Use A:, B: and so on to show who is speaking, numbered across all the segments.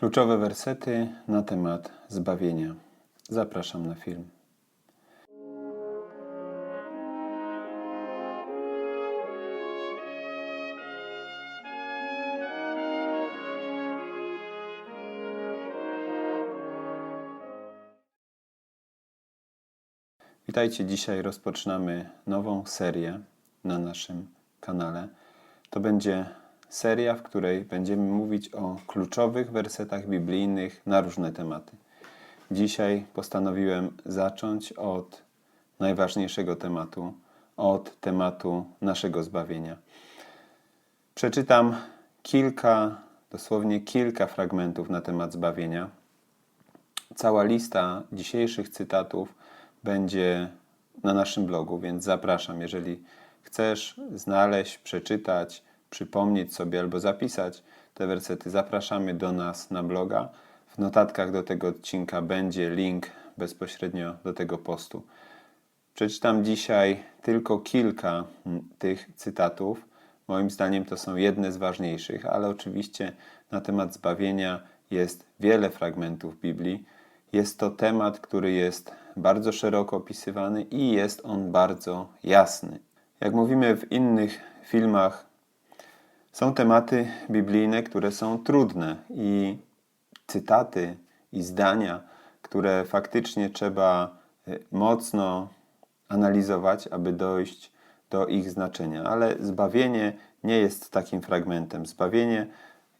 A: Kluczowe wersety na temat zbawienia. Zapraszam na film. Witajcie, dzisiaj rozpoczynamy nową serię na naszym kanale. To będzie seria, w której będziemy mówić o kluczowych wersetach biblijnych na różne tematy. Dzisiaj postanowiłem zacząć od najważniejszego tematu, od tematu naszego zbawienia. Przeczytam kilka, dosłownie kilka fragmentów na temat zbawienia. Cała lista dzisiejszych cytatów będzie na naszym blogu, więc zapraszam, jeżeli chcesz znaleźć, przeczytać, przypomnieć sobie albo zapisać te wersety, zapraszamy do nas na bloga. W notatkach do tego odcinka będzie link bezpośrednio do tego postu. Przeczytam dzisiaj tylko kilka mm, tych cytatów. Moim zdaniem to są jedne z ważniejszych, ale oczywiście na temat zbawienia jest wiele fragmentów Biblii. Jest to temat, który jest bardzo szeroko opisywany i jest on bardzo jasny. Jak mówimy w innych filmach, są tematy biblijne, które są trudne i cytaty i zdania, które faktycznie trzeba y, mocno analizować, aby dojść do ich znaczenia. Ale zbawienie nie jest takim fragmentem. Zbawienie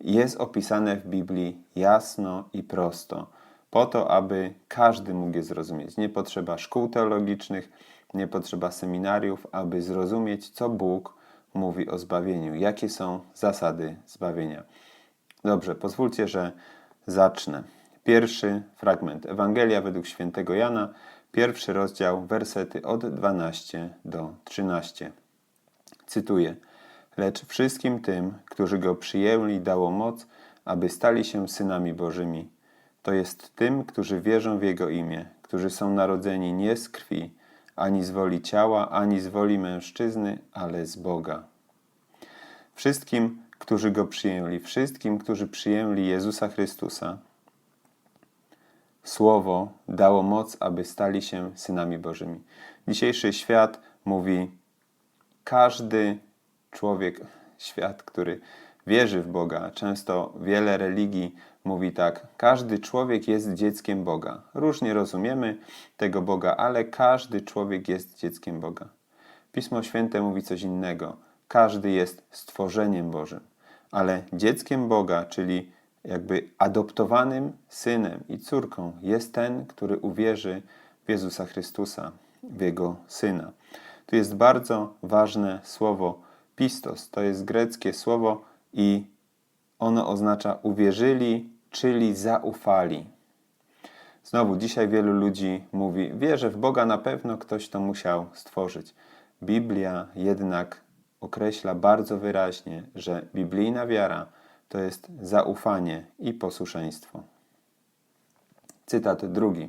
A: jest opisane w Biblii jasno i prosto po to, aby każdy mógł je zrozumieć. Nie potrzeba szkół teologicznych, nie potrzeba seminariów, aby zrozumieć, co Bóg mówi o zbawieniu, jakie są zasady zbawienia. Dobrze, pozwólcie, że zacznę. Pierwszy fragment. Ewangelia według świętego Jana, pierwszy rozdział, wersety od 12 do 13. Cytuję. Lecz wszystkim tym, którzy go przyjęli, dało moc, aby stali się synami Bożymi to jest tym, którzy wierzą w Jego imię, którzy są narodzeni nie z krwi, ani z woli ciała, ani z woli mężczyzny, ale z Boga. Wszystkim, którzy Go przyjęli, wszystkim, którzy przyjęli Jezusa Chrystusa, Słowo dało moc, aby stali się synami Bożymi. Dzisiejszy świat mówi, każdy człowiek, świat, który wierzy w Boga, często wiele religii mówi tak: każdy człowiek jest dzieckiem Boga. Różnie rozumiemy tego Boga, ale każdy człowiek jest dzieckiem Boga. Pismo Święte mówi coś innego. Każdy jest stworzeniem Bożym, ale dzieckiem Boga, czyli jakby adoptowanym synem i córką, jest ten, który uwierzy w Jezusa Chrystusa, w Jego Syna. Tu jest bardzo ważne słowo pistos. To jest greckie słowo i ono oznacza uwierzyli, czyli zaufali. Znowu, dzisiaj wielu ludzi mówi: Wierzę w Boga, na pewno ktoś to musiał stworzyć. Biblia jednak określa bardzo wyraźnie, że biblijna wiara to jest zaufanie i posłuszeństwo. Cytat drugi.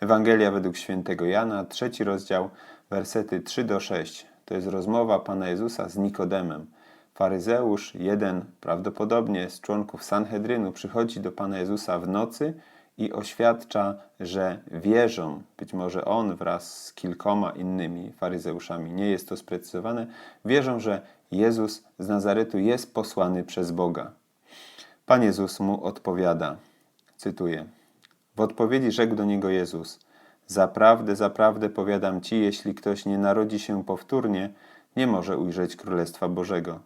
A: Ewangelia według świętego Jana, trzeci rozdział, wersety 3 do 6. To jest rozmowa Pana Jezusa z Nikodemem. Faryzeusz, jeden prawdopodobnie z członków Sanhedrynu, przychodzi do Pana Jezusa w nocy i oświadcza, że wierzą, być może on wraz z kilkoma innymi faryzeuszami, nie jest to sprecyzowane, wierzą, że Jezus z Nazaretu jest posłany przez Boga. Pan Jezus mu odpowiada, cytuję, w odpowiedzi rzekł do niego Jezus, Zaprawdę, zaprawdę powiadam ci, jeśli ktoś nie narodzi się powtórnie, nie może ujrzeć Królestwa Bożego.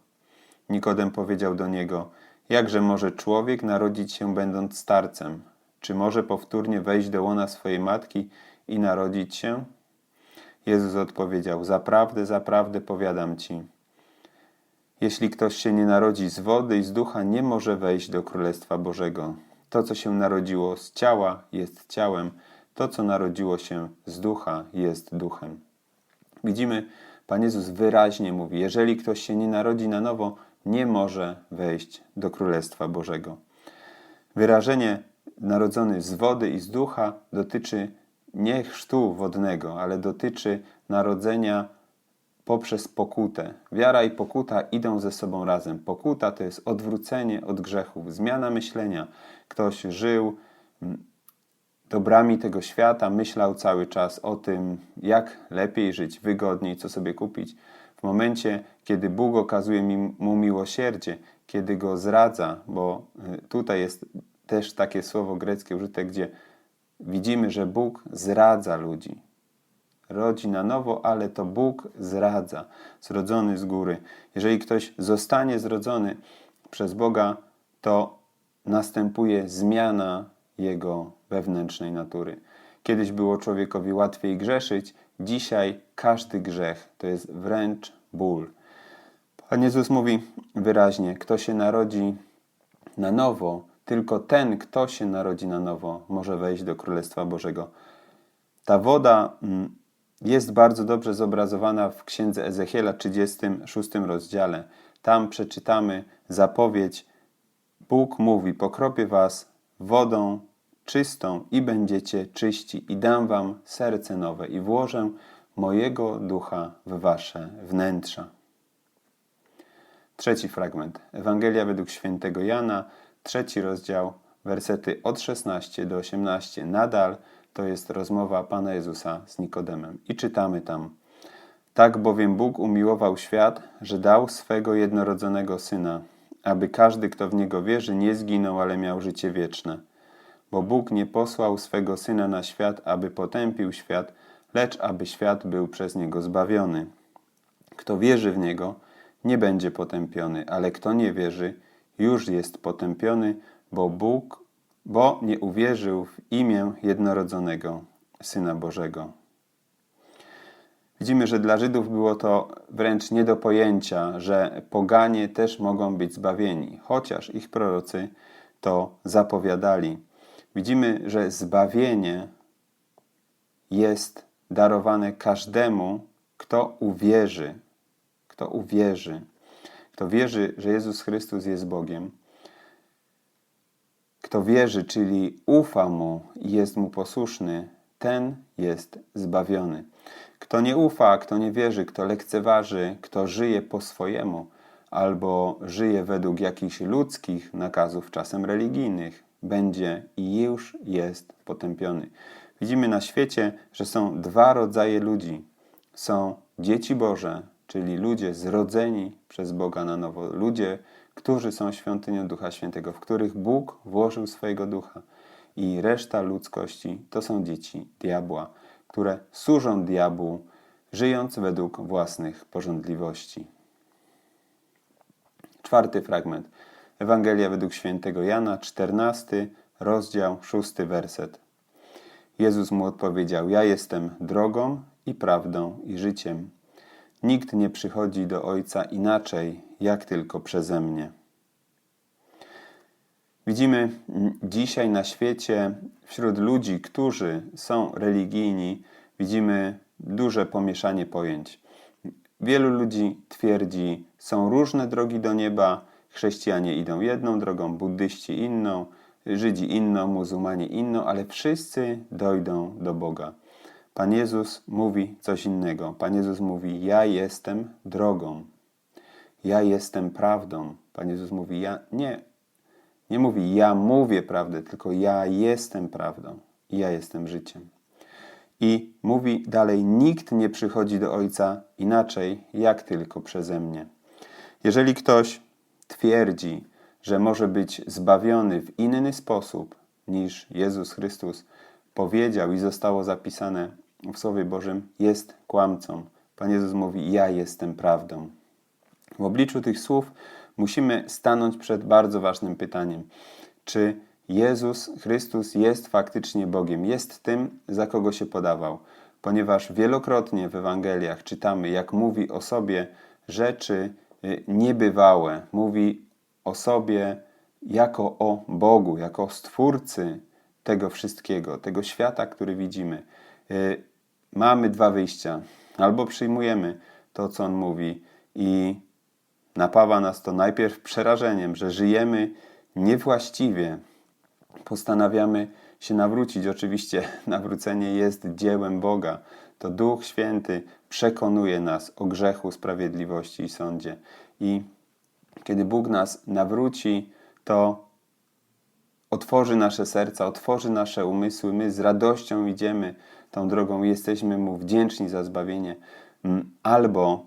A: Nikodem powiedział do niego: Jakże może człowiek narodzić się będąc starcem? Czy może powtórnie wejść do łona swojej matki i narodzić się? Jezus odpowiedział: Zaprawdę, zaprawdę powiadam ci. Jeśli ktoś się nie narodzi z wody i z ducha, nie może wejść do Królestwa Bożego. To, co się narodziło z ciała, jest ciałem, to, co narodziło się z ducha, jest duchem. Widzimy, Pan Jezus wyraźnie mówi: Jeżeli ktoś się nie narodzi na nowo, nie może wejść do Królestwa Bożego. Wyrażenie narodzony z wody i z ducha dotyczy nie chrztu wodnego, ale dotyczy narodzenia poprzez pokutę. Wiara i pokuta idą ze sobą razem. Pokuta to jest odwrócenie od grzechów, zmiana myślenia, ktoś żył mm, dobrami tego świata, myślał cały czas o tym, jak lepiej żyć, wygodniej, co sobie kupić. W momencie, kiedy Bóg okazuje mu miłosierdzie, kiedy go zradza, bo y, tutaj jest też takie słowo greckie użyte, gdzie widzimy, że Bóg zradza ludzi. Rodzi na nowo, ale to Bóg zradza, zrodzony z góry. Jeżeli ktoś zostanie zrodzony przez Boga, to następuje zmiana jego wewnętrznej natury. Kiedyś było człowiekowi łatwiej grzeszyć, dzisiaj każdy grzech to jest wręcz ból. Pan Jezus mówi wyraźnie: Kto się narodzi na nowo, tylko ten, kto się narodzi na nowo, może wejść do Królestwa Bożego. Ta woda mm, jest bardzo dobrze zobrazowana w księdze Ezechiela 36 rozdziale. Tam przeczytamy zapowiedź. Bóg mówi: Pokropię was wodą czystą i będziecie czyści, i dam wam serce nowe, i włożę mojego ducha w wasze wnętrza. Trzeci fragment. Ewangelia według świętego Jana, trzeci rozdział, wersety od 16 do 18. Nadal to jest rozmowa Pana Jezusa z Nikodemem. I czytamy tam. Tak bowiem Bóg umiłował świat, że dał swego jednorodzonego Syna, aby każdy, kto w Niego wierzy, nie zginął, ale miał życie wieczne. Bo Bóg nie posłał swego Syna na świat, aby potępił świat, lecz aby świat był przez Niego zbawiony. Kto wierzy w Niego, nie będzie potępiony, ale kto nie wierzy, już jest potępiony, bo Bóg, bo nie uwierzył w imię jednorodzonego Syna Bożego. Widzimy, że dla Żydów było to wręcz nie do pojęcia, że poganie też mogą być zbawieni, chociaż ich prorocy to zapowiadali. Widzimy, że zbawienie jest darowane każdemu, kto uwierzy, kto uwierzy, kto wierzy, że Jezus Chrystus jest Bogiem, kto wierzy, czyli ufa Mu i jest Mu posłuszny, ten jest zbawiony. Kto nie ufa, kto nie wierzy, kto lekceważy, kto żyje po swojemu, albo żyje według jakichś ludzkich nakazów, czasem religijnych, będzie i już jest potępiony. Widzimy na świecie, że są dwa rodzaje ludzi. Są dzieci Boże, czyli ludzie zrodzeni przez Boga na nowo, ludzie, którzy są świątynią Ducha Świętego, w których Bóg włożył swojego ducha. I reszta ludzkości to są dzieci diabła, które służą diabłu, żyjąc według własnych porządliwości. Czwarty fragment. Ewangelia według świętego Jana, 14 rozdział, 6 werset. Jezus mu odpowiedział: Ja jestem drogą i prawdą i życiem. Nikt nie przychodzi do Ojca inaczej, jak tylko przeze mnie. Widzimy dzisiaj na świecie, wśród ludzi, którzy są religijni, widzimy duże pomieszanie pojęć. Wielu ludzi twierdzi, są różne drogi do nieba, chrześcijanie idą jedną drogą, buddyści inną, Żydzi inną, muzułmanie inną, ale wszyscy dojdą do Boga. Pan Jezus mówi coś innego. Pan Jezus mówi: Ja jestem drogą. Ja jestem prawdą. Pan Jezus mówi: Ja nie. Nie mówi: Ja mówię prawdę, tylko ja jestem prawdą ja jestem życiem. I mówi dalej: Nikt nie przychodzi do Ojca inaczej, jak tylko przeze mnie. Jeżeli ktoś twierdzi, że może być zbawiony w inny sposób niż Jezus Chrystus powiedział i zostało zapisane w Słowie Bożym, jest kłamcą. Pan Jezus mówi: Ja jestem prawdą. W obliczu tych słów musimy stanąć przed bardzo ważnym pytaniem: czy Jezus Chrystus jest faktycznie Bogiem, jest tym, za kogo się podawał? Ponieważ wielokrotnie w Ewangeliach czytamy, jak mówi o sobie rzeczy niebywałe, mówi o sobie jako o Bogu, jako Stwórcy tego wszystkiego, tego świata, który widzimy. Y, mamy dwa wyjścia. Albo przyjmujemy to, co On mówi i napawa nas to najpierw przerażeniem, że żyjemy niewłaściwie. Postanawiamy się nawrócić. Oczywiście nawrócenie jest dziełem Boga. To Duch Święty przekonuje nas o grzechu, sprawiedliwości i sądzie. I kiedy Bóg nas nawróci, to otworzy nasze serca, otworzy nasze umysły. My z radością idziemy tą drogą jesteśmy Mu wdzięczni za zbawienie, mm, albo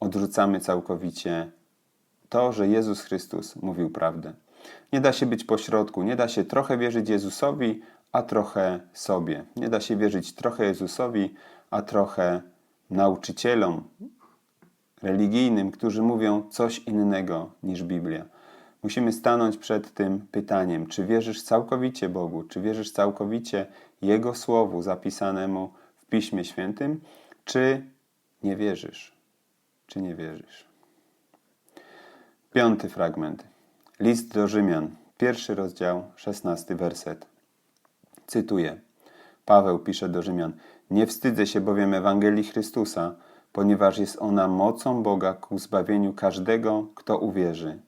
A: odrzucamy całkowicie to, że Jezus Chrystus mówił prawdę. Nie da się być pośrodku, nie da się trochę wierzyć Jezusowi, a trochę sobie. Nie da się wierzyć trochę Jezusowi, a trochę nauczycielom religijnym, którzy mówią coś innego niż Biblia. Musimy stanąć przed tym pytaniem, czy wierzysz całkowicie Bogu, czy wierzysz całkowicie Jego Słowu zapisanemu w Piśmie Świętym, czy nie wierzysz, czy nie wierzysz. Piąty fragment. List do Rzymian, pierwszy rozdział, szesnasty werset. Cytuję. Paweł pisze do Rzymian: Nie wstydzę się bowiem Ewangelii Chrystusa, ponieważ jest ona mocą Boga ku zbawieniu każdego, kto uwierzy.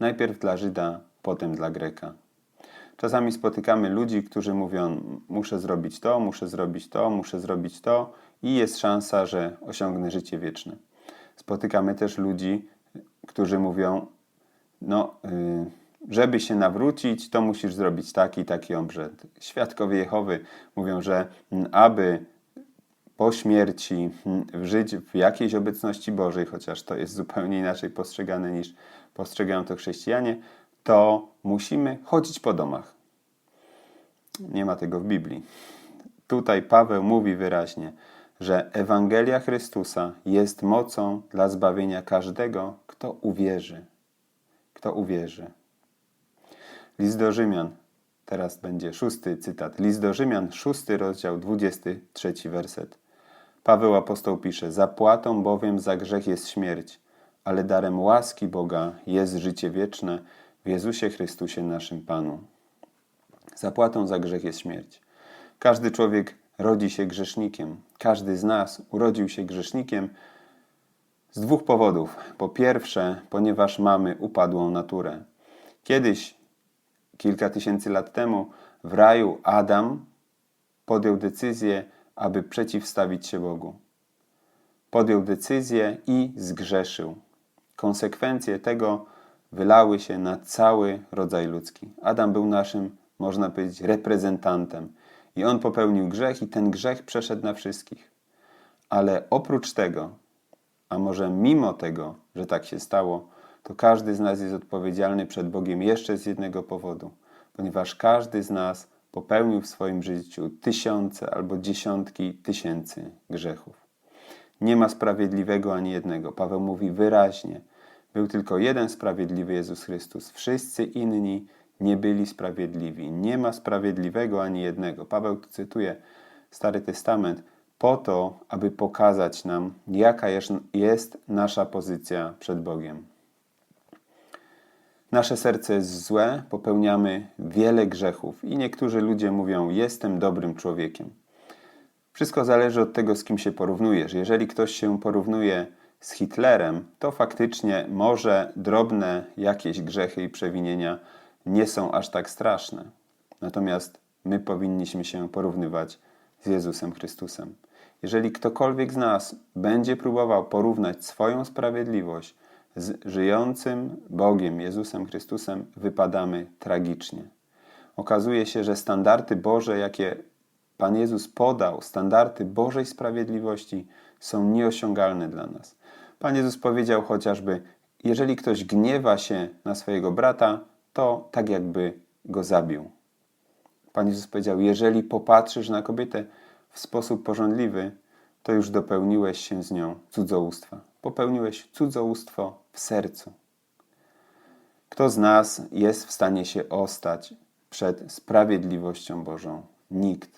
A: Najpierw dla Żyda, potem dla Greka. Czasami spotykamy ludzi, którzy mówią: Muszę zrobić to, muszę zrobić to, muszę zrobić to, i jest szansa, że osiągnę życie wieczne. Spotykamy też ludzi, którzy mówią: No, yy, żeby się nawrócić, to musisz zrobić taki taki obrzęd. Świadkowie Jehowy mówią, że aby po śmierci mm, żyć w jakiejś obecności Bożej, chociaż to jest zupełnie inaczej postrzegane niż postrzegają to chrześcijanie, to musimy chodzić po domach. Nie ma tego w Biblii. Tutaj Paweł mówi wyraźnie, że Ewangelia Chrystusa jest mocą dla zbawienia każdego, kto uwierzy. Kto uwierzy. List do Rzymian, teraz będzie szósty cytat. List do Rzymian, szósty rozdział, dwudziesty trzeci werset. Paweł apostoł pisze: Zapłatą bowiem za grzech jest śmierć, ale darem łaski Boga jest życie wieczne w Jezusie Chrystusie naszym Panu. Zapłatą za grzech jest śmierć. Każdy człowiek rodzi się grzesznikiem. Każdy z nas urodził się grzesznikiem z dwóch powodów. Po pierwsze, ponieważ mamy upadłą naturę. Kiedyś, kilka tysięcy lat temu, w raju Adam podjął decyzję, aby przeciwstawić się Bogu. Podjął decyzję i zgrzeszył. Konsekwencje tego wylały się na cały rodzaj ludzki. Adam był naszym, można powiedzieć, reprezentantem. I on popełnił grzech, i ten grzech przeszedł na wszystkich. Ale oprócz tego, a może mimo tego, że tak się stało, to każdy z nas jest odpowiedzialny przed Bogiem jeszcze z jednego powodu, ponieważ każdy z nas popełnił w swoim życiu tysiące albo dziesiątki tysięcy grzechów. Nie ma sprawiedliwego ani jednego. Paweł mówi wyraźnie: Był tylko jeden sprawiedliwy Jezus Chrystus. Wszyscy inni nie byli sprawiedliwi. Nie ma sprawiedliwego ani jednego. Paweł tu cytuje Stary Testament po to, aby pokazać nam, jaka jest nasza pozycja przed Bogiem. Nasze serce jest złe, popełniamy wiele grzechów i niektórzy ludzie mówią: Jestem dobrym człowiekiem. Wszystko zależy od tego, z kim się porównujesz. Jeżeli ktoś się porównuje z Hitlerem, to faktycznie może drobne jakieś grzechy i przewinienia nie są aż tak straszne. Natomiast my powinniśmy się porównywać z Jezusem Chrystusem. Jeżeli ktokolwiek z nas będzie próbował porównać swoją sprawiedliwość z żyjącym Bogiem, Jezusem Chrystusem, wypadamy tragicznie. Okazuje się, że standardy Boże, jakie Pan Jezus podał, standardy Bożej sprawiedliwości są nieosiągalne dla nas. Pan Jezus powiedział chociażby: Jeżeli ktoś gniewa się na swojego brata, to tak jakby go zabił. Pan Jezus powiedział: Jeżeli popatrzysz na kobietę w sposób porządliwy, to już dopełniłeś się z nią cudzołóstwa. Popełniłeś cudzołóstwo w sercu. Kto z nas jest w stanie się ostać przed sprawiedliwością Bożą? Nikt.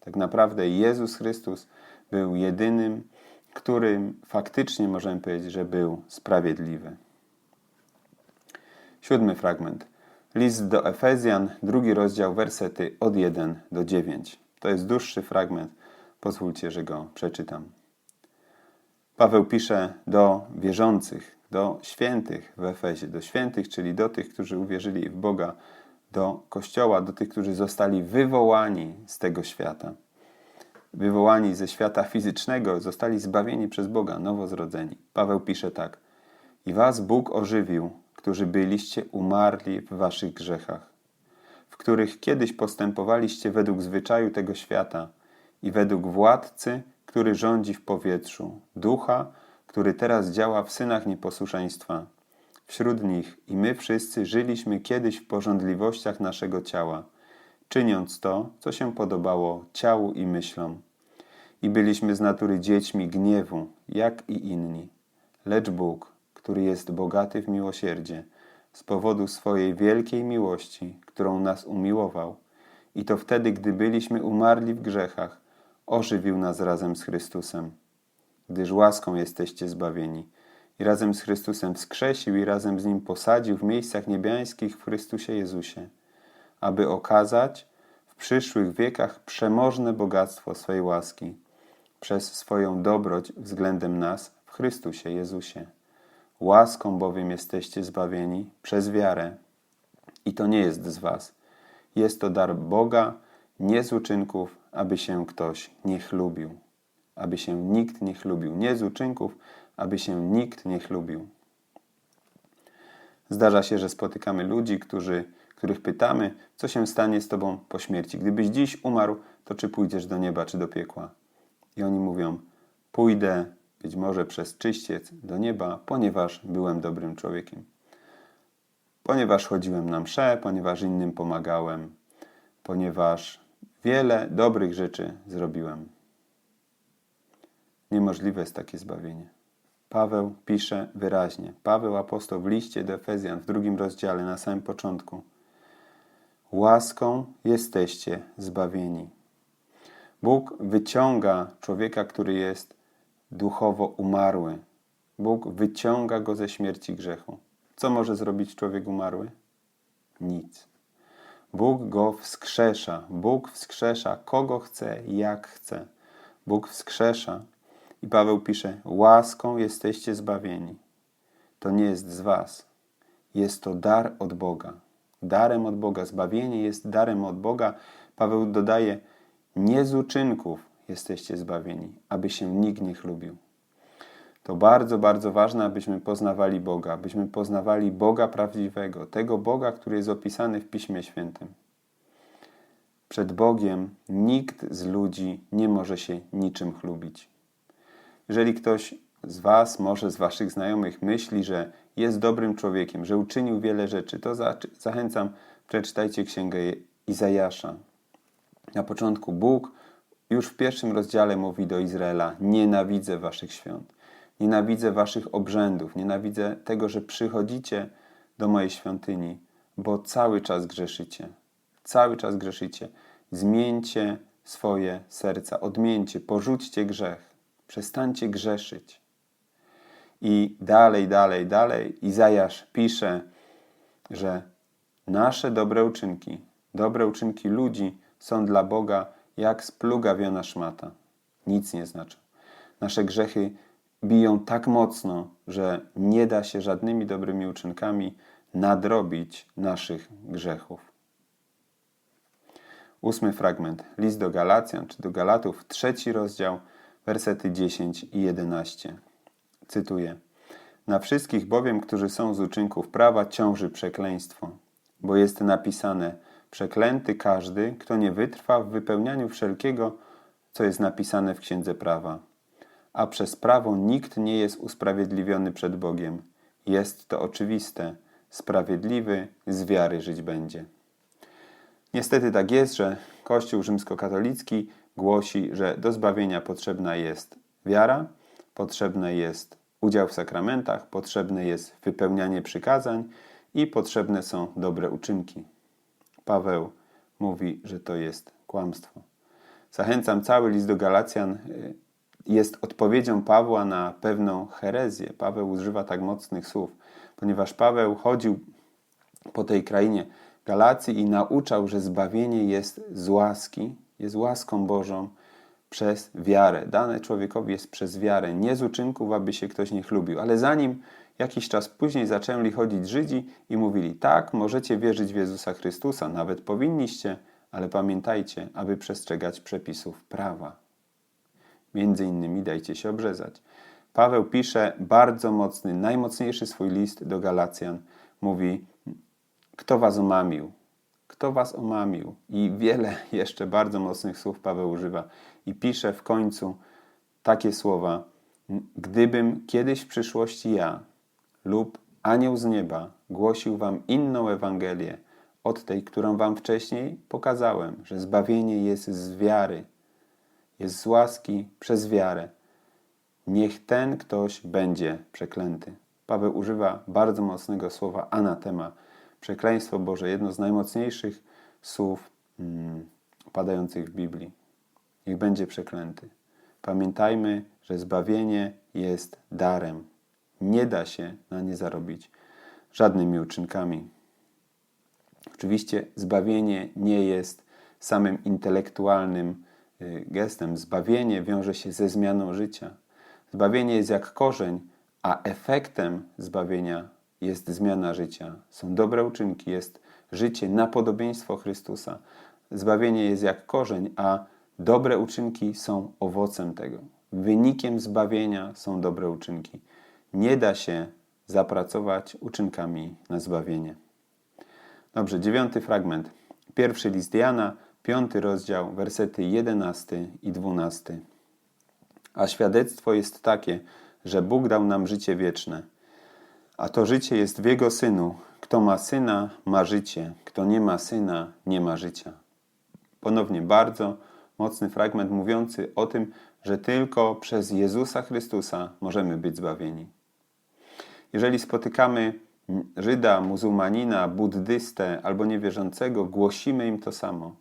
A: Tak naprawdę Jezus Chrystus był jedynym, którym faktycznie możemy powiedzieć, że był sprawiedliwy. Siódmy fragment. List do Efezjan, drugi rozdział, wersety od 1 do 9. To jest dłuższy fragment. Pozwólcie, że go przeczytam. Paweł pisze do wierzących, do świętych w Efezie, do świętych, czyli do tych, którzy uwierzyli w Boga, do Kościoła, do tych, którzy zostali wywołani z tego świata. Wywołani ze świata fizycznego, zostali zbawieni przez Boga, nowozrodzeni. Paweł pisze tak: I was Bóg ożywił, którzy byliście umarli w waszych grzechach, w których kiedyś postępowaliście według zwyczaju tego świata i według władcy, który rządzi w powietrzu, ducha, który teraz działa w synach nieposłuszeństwa. Wśród nich i my wszyscy żyliśmy kiedyś w porządliwościach naszego ciała, czyniąc to, co się podobało ciału i myślom. I byliśmy z natury dziećmi gniewu, jak i inni. Lecz Bóg, który jest bogaty w miłosierdzie, z powodu swojej wielkiej miłości, którą nas umiłował, i to wtedy, gdy byliśmy umarli w grzechach, ożywił nas razem z Chrystusem. Gdyż łaską jesteście zbawieni. I razem z Chrystusem wskrzesił i razem z Nim posadził w miejscach niebiańskich w Chrystusie Jezusie, aby okazać w przyszłych wiekach przemożne bogactwo swej łaski przez swoją dobroć względem nas w Chrystusie Jezusie. Łaską bowiem jesteście zbawieni przez wiarę. I to nie jest z was. Jest to dar Boga, nie z uczynków, aby się ktoś nie chlubił. Aby się nikt nie chlubił. Nie z uczynków, aby się nikt nie chlubił. Zdarza się, że spotykamy ludzi, którzy, których pytamy, co się stanie z tobą po śmierci. Gdybyś dziś umarł, to czy pójdziesz do nieba, czy do piekła? I oni mówią: Pójdę być może przez czyściec do nieba, ponieważ byłem dobrym człowiekiem. Ponieważ chodziłem na msze, ponieważ innym pomagałem, ponieważ wiele dobrych rzeczy zrobiłem. Niemożliwe jest takie zbawienie. Paweł pisze wyraźnie. Paweł apostoł w liście do Efezjan w drugim rozdziale na samym początku. Łaską jesteście zbawieni. Bóg wyciąga człowieka, który jest duchowo umarły. Bóg wyciąga go ze śmierci grzechu. Co może zrobić człowiek umarły? Nic. Bóg go wskrzesza. Bóg wskrzesza kogo chce, jak chce. Bóg wskrzesza. I Paweł pisze: Łaską jesteście zbawieni. To nie jest z Was. Jest to dar od Boga. Darem od Boga. Zbawienie jest darem od Boga. Paweł dodaje: Nie z uczynków jesteście zbawieni, aby się nikt nie chlubił. To bardzo, bardzo ważne, abyśmy poznawali Boga, abyśmy poznawali Boga prawdziwego, tego Boga, który jest opisany w Piśmie Świętym. Przed Bogiem nikt z ludzi nie może się niczym chlubić. Jeżeli ktoś z Was, może z Waszych znajomych, myśli, że jest dobrym człowiekiem, że uczynił wiele rzeczy, to zachęcam, przeczytajcie księgę Izajasza. Na początku Bóg już w pierwszym rozdziale mówi do Izraela: Nienawidzę Waszych świąt, nienawidzę Waszych obrzędów, nienawidzę tego, że przychodzicie do mojej świątyni, bo cały czas grzeszycie. Cały czas grzeszycie. Zmieńcie swoje serca, odmieńcie, porzućcie grzech, przestańcie grzeszyć. I dalej, dalej, dalej Izajasz pisze, że nasze dobre uczynki, dobre uczynki ludzi są dla Boga jak splugawiona szmata. Nic nie znaczą. Nasze grzechy biją tak mocno, że nie da się żadnymi dobrymi uczynkami nadrobić naszych grzechów. Ósmy fragment. List do Galacjan czy do Galatów, trzeci rozdział, wersety 10 i 11. Cytuję. Na wszystkich bowiem, którzy są z uczynków prawa, ciąży przekleństwo, bo jest napisane – Przeklęty każdy, kto nie wytrwa w wypełnianiu wszelkiego, co jest napisane w Księdze Prawa. A przez prawo nikt nie jest usprawiedliwiony przed Bogiem. Jest to oczywiste. Sprawiedliwy z wiary żyć będzie. Niestety tak jest, że Kościół rzymskokatolicki głosi, że do zbawienia potrzebna jest wiara, potrzebny jest udział w sakramentach, potrzebne jest wypełnianie przykazań i potrzebne są dobre uczynki. Paweł mówi, że to jest kłamstwo. Zachęcam, cały list do Galacjan y, jest odpowiedzią Pawła na pewną herezję. Paweł używa tak mocnych słów, ponieważ Paweł chodził po tej krainie Galacji i nauczał, że zbawienie jest z łaski, jest łaską Bożą przez wiarę. Dane człowiekowi jest przez wiarę, nie z uczynków, aby się ktoś nie chlubił. Ale zanim Jakiś czas później zaczęli chodzić Żydzi i mówili: Tak, możecie wierzyć w Jezusa Chrystusa, nawet powinniście, ale pamiętajcie, aby przestrzegać przepisów prawa. Między innymi dajcie się obrzezać. Paweł pisze bardzo mocny, najmocniejszy swój list do Galacjan. Mówi: Kto was omamił? Kto was omamił? I wiele jeszcze bardzo mocnych słów Paweł używa. I pisze w końcu takie słowa: Gdybym kiedyś w przyszłości ja lub anioł z nieba głosił wam inną Ewangelię od tej, którą wam wcześniej pokazałem, że zbawienie jest z wiary, jest z łaski przez wiarę. Niech ten ktoś będzie przeklęty. Paweł używa bardzo mocnego słowa anatema. Przekleństwo Boże, jedno z najmocniejszych słów hmm, padających w Biblii. Niech będzie przeklęty. Pamiętajmy, że zbawienie jest darem. Nie da się na nie zarobić żadnymi uczynkami. Oczywiście zbawienie nie jest samym intelektualnym y, gestem. Zbawienie wiąże się ze zmianą życia. Zbawienie jest jak korzeń, a efektem zbawienia jest zmiana życia. Są dobre uczynki, jest życie na podobieństwo Chrystusa. Zbawienie jest jak korzeń, a dobre uczynki są owocem tego. Wynikiem zbawienia są dobre uczynki. Nie da się zapracować uczynkami na zbawienie. Dobrze, dziewiąty fragment. Pierwszy list Jana, piąty rozdział, wersety 11 i 12. A świadectwo jest takie, że Bóg dał nam życie wieczne. A to życie jest w Jego Synu. Kto ma Syna, ma życie. Kto nie ma Syna, nie ma życia. Ponownie bardzo mocny fragment mówiący o tym, że tylko przez Jezusa Chrystusa możemy być zbawieni. Jeżeli spotykamy Żyda, muzułmanina, buddystę albo niewierzącego, głosimy im to samo.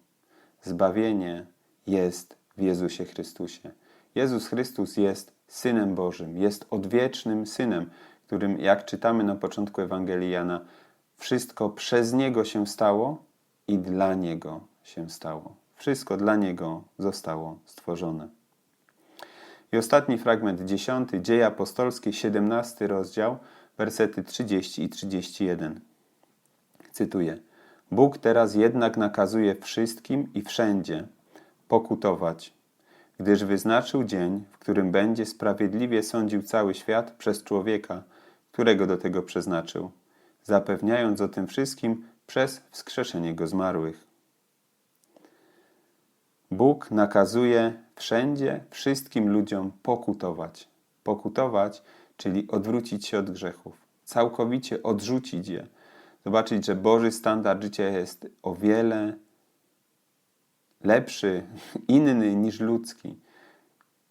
A: Zbawienie jest w Jezusie Chrystusie. Jezus Chrystus jest Synem Bożym, jest odwiecznym Synem, którym, jak czytamy na początku Ewangelii Jana, wszystko przez Niego się stało i dla Niego się stało. Wszystko dla Niego zostało stworzone. I ostatni fragment, dziesiąty, Dzieje Apostolskie, 17 rozdział, wersety 30 i 31. Cytuję. Bóg teraz jednak nakazuje wszystkim i wszędzie pokutować, gdyż wyznaczył dzień, w którym będzie sprawiedliwie sądził cały świat przez człowieka, którego do tego przeznaczył, zapewniając o tym wszystkim przez wskrzeszenie go zmarłych. Bóg nakazuje wszędzie wszystkim ludziom pokutować. Pokutować, czyli odwrócić się od grzechów, całkowicie odrzucić je. Zobaczyć, że Boży standard życia jest o wiele lepszy, inny niż ludzki.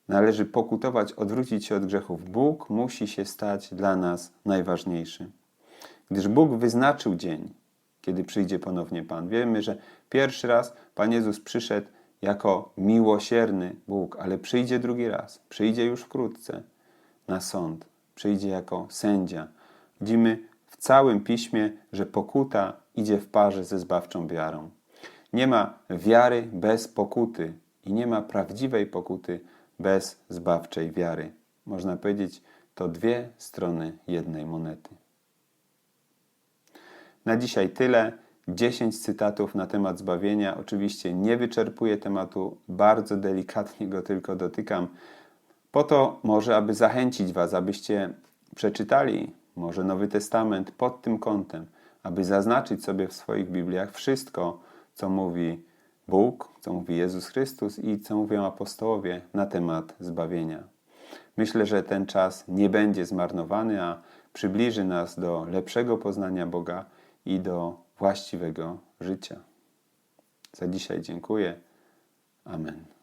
A: Należy pokutować, odwrócić się od grzechów. Bóg musi się stać dla nas najważniejszy. Gdyż Bóg wyznaczył dzień, kiedy przyjdzie ponownie Pan. Wiemy, że pierwszy raz Pan Jezus przyszedł jako miłosierny Bóg, ale przyjdzie drugi raz, przyjdzie już wkrótce na sąd, przyjdzie jako sędzia. Widzimy w całym piśmie, że pokuta idzie w parze ze zbawczą wiarą. Nie ma wiary bez pokuty i nie ma prawdziwej pokuty bez zbawczej wiary. Można powiedzieć, to dwie strony jednej monety. Na dzisiaj tyle. 10 cytatów na temat zbawienia. Oczywiście nie wyczerpuję tematu, bardzo delikatnie go tylko dotykam. Po to może, aby zachęcić Was, abyście przeczytali może Nowy Testament pod tym kątem, aby zaznaczyć sobie w swoich Bibliach wszystko, co mówi Bóg, co mówi Jezus Chrystus i co mówią apostołowie na temat zbawienia. Myślę, że ten czas nie będzie zmarnowany, a przybliży nas do lepszego poznania Boga i do właściwego życia. Za dzisiaj dziękuję. Amen.